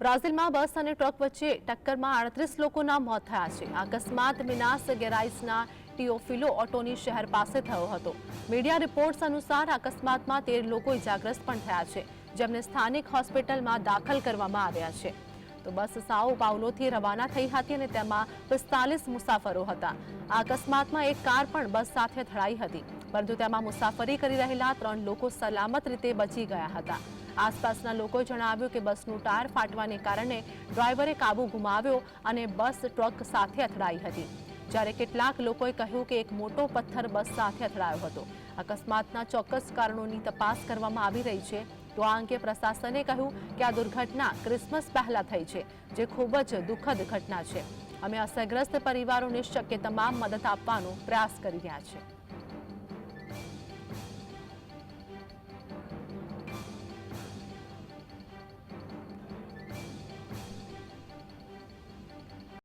બ્રાઝિલમાં બસ અને ટ્રક વચ્ચે ટક્કરમાં આડત્રીસ લોકોના મોત થયા છે. અકસ્માત મિનાસ ગેરાઇસના ટીઓફિલો ઓટોની શહેર પાસે થયો હતો. મીડિયા રિપોર્ટ્સ અનુસાર અકસ્માતમાં તેર લોકો ઇજાગ્રસ્ત પણ થયા છે, જેમને સ્થાનિક હોસ્પિટલમાં દાખલ કરવામાં આવ્યા છે. તો બસ સાઓ પાઉલોથી રવાના થઈ હતી અને તેમાં પિસ્તાલીસ મુસાફરો હતા. આ અકસ્માતમાં એક કાર પણ બસ સાથે અથડાઈ હતી. પરંતુ તેમાં મુસાફરી કરી રહેલા ત્રણ લોકો સલામત રીતે બચી ગયા હતા. આસપાસના લોકોએ જણાવ્યું કે બસનું ટાયર ફાટવાને કારણે ડ્રાઈવરે કાબુ ગુમાવ્યો અને બસ ટ્રક સાથે અથડાઈ હતી. જ્યારે કેટલાક લોકોએ કહ્યું કે એક મોટો પથ્થર બસ સાથે અથડાયો હતો. અકસ્માતના ચોક્કસ કારણોની તપાસ કરવામાં આવી રહી છે. તો આ અંગે પ્રશાસને કહ્યું કે આ દુર્ઘટના ક્રિસમસ પહેલા થઈ છે, જે ખૂબ જ દુઃખદ ઘટના છે. અમે અસરગ્રસ્ત પરિવારોને શક્ય તમામ મદદ આપવાનો પ્રયાસ કરી રહ્યા છીએ.